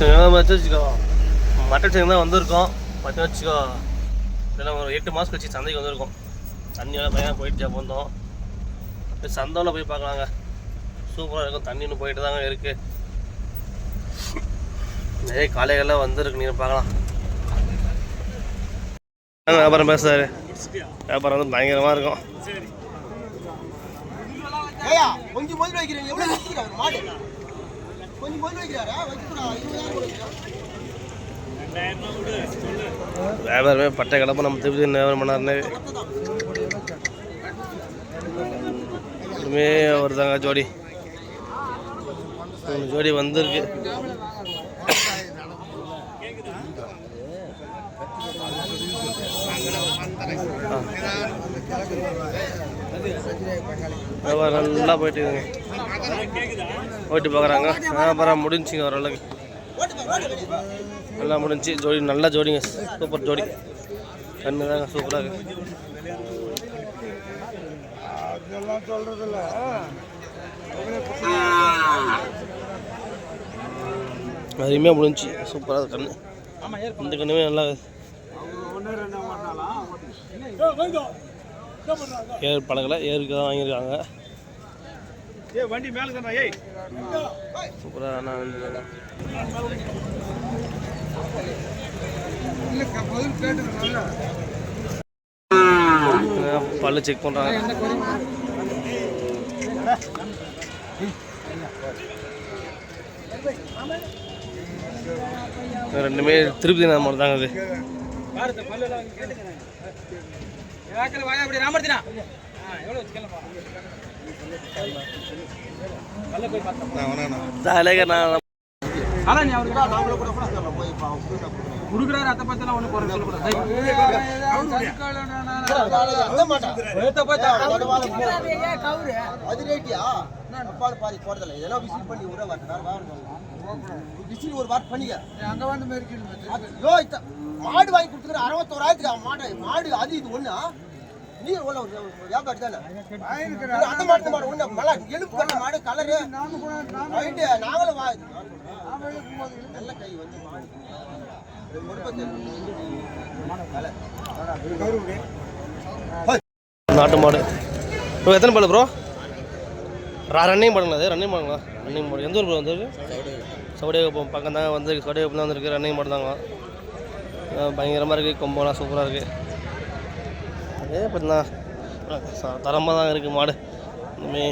வச்சுக்கோ. Mutton chicken தான் வந்திருக்கோம். பார்த்தீங்கன்னா வச்சுக்கோ. இதெல்லாம் ஒரு எட்டு மாதம் கழிச்சு சந்தைக்கு வந்திருக்கோம். தண்ணியெல்லாம் பையன் போயிட்டு வந்தோம். இப்போ சந்தையில் போய் பார்க்கலாங்க. சூப்பராக இருக்கும். தண்ணி போயிட்டு தாங்க இருக்குது நிறைய காளைகள்லாம் வந்துருக்கு. நீங்கள் பார்க்கலாம். வியாபாரம் பேசுறாரு? வியாபாரம் வந்து பயங்கரமாக இருக்கும். கொஞ்சம் கொஞ்சம் வைக்கிறீங்க. எவ்வளவு மாட்டேன் மாடு கொஞ்சம் முதல்ல வைக்கிறாரா? வச்சுக்கணும் இருபதாயிரம் கொடுக்குறா வியாபாரமே பட்டை கிளம்ப நம்ம திருப்பி வியாபாரம் பண்ணாருன்னு. ஒன்றுமே வருதாங்க ஜோடி. மூணு ஜோடி வந்திருக்கு. ஆ. வியாபாரம் நல்லா போயிட்டு இருக்குங்க போயிட்டு பார்க்குறாங்க. வியாபாரம் முடிஞ்சுங்க ஓரளவுக்கு. நல்லா முடிஞ்சு. ஜோடி நல்ல ஜோடிங்க. சூப்பர் ஜோடி. கண்ணு தாங்க சூப்பராக இருக்கு. அருமையாக முடிஞ்சு. சூப்பராக இருக்கு கண்ணு. இந்த கண்ணுமே நல்லா. ஏர் பழகலை ஏருக்கு தான் வாங்கியிருக்காங்க. வண்டி மேல தானே ஏய். சூப்பராக நான் பல்லு செக் பண்ணுறாங்க ரெண்டுமே திருப்பதி நான் மட்டும் தாங்க அது பல்லெல்லாம் வாங்கி அப்படி ராமர்த்தினா. கொடுக்குறாரு அத்தை பத்தெல்லாம் ஒன்றும் குறை அது ரேட்டியா அப்பாடு பாதி போறதில்ல. இதெல்லாம் விசில் பண்ணி விட விசில் ஒரு வாரம் பண்ணிக்க. அங்க வந்து மாடு வாங்கி கொடுத்துக்கிற அறுபத்தோராயிரத்துக்கு மாடு மாடு அது இது ஒண்ணா? நீ வியாபாரி தானே இது அந்த மாடு இந்த மாடு. ஒண்ணு மலா எலும்பு கட்ட மாடு கலரு. ரைட்டு நாங்களும் வா. நல்ல கை வந்து மாடு. நாட்டு மாடு. ப்ரோ எத்தனை பால் ப்ரோ? ரன்னிங் மாடுங்களா அது ரன்னிங் மாடுங்களா ரன்னிங் மாடு எந்த ஊர் ப்ரோ வந்திருக்கு சவுடியகுப்பம் பக்கம். தாங்க வந்திருக்கு. சவுடியகுப்பம் தான் வந்திருக்கு. ரன்னிங் மாடு தாங்க. பயங்கரமாக இருக்குது கொம்பெல்லாம் சூப்பராக இருக்குது அதே பார்த்தீங்கன்னா தரமாக தான் இருக்குது மாடு. இனிமே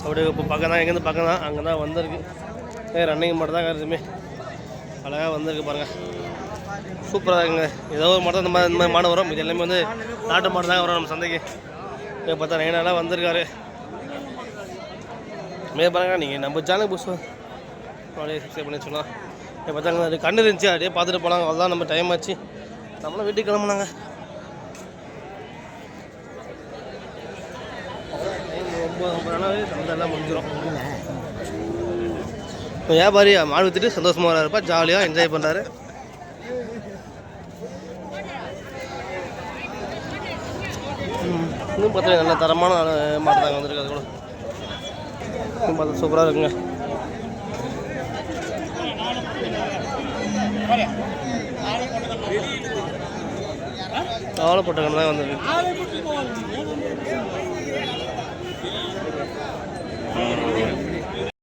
சவுடியகுப்பம் பக்கம் தான் எங்கேருந்து பக்கம் தான் அங்கே தான் வந்திருக்கு ரன்னிங் மாடு தான் இருக்குமே அழகாக வந்திருக்கு பாருங்கள் சூப்பராக இருக்குங்க. ஏதோ ஒரு மாடு தான் இந்த மாதிரி இந்த மாதிரி மாடு வரும். இது எல்லாமே வந்து நாட்டு மாடு தான் வரும் நம்ம சந்தைக்கு. இப்போ பார்த்தா நைனாலாம் வந்திருக்காரு. மே பாருங்க நீங்கள் நம்ம சேனல் புதுசு அப்படியே சப்ஸ்கிரைப் பண்ணி சொல்லலாம் இப்போ பார்த்தாங்க கண்ணு இருந்துச்சு. அப்படியே பார்த்துட்டு போனாங்க அவ்வளோதான் நம்ம டைம் ஆச்சு. நம்மளும் வீட்டுக்கு கிளம்புனாங்க. ஒம்பது ஒம்பது நாளாவே சந்தை முடிஞ்சிடும் இப்போ வியாபாரி மாடு வித்துட்டு சந்தோஷமாக இருப்பா ஜாலியாக என்ஜாய் பண்ணுறாரு இன்னும் பார்த்தீங்கன்னா நல்ல தரமான மாடு தாங்க வந்திருக்கு அது கூட. இன்னும் பார்த்தா சூப்பராக இருக்குங்க. கவலைப்பட்ட கண்ணு தான் வந்திருக்கு. Thank you.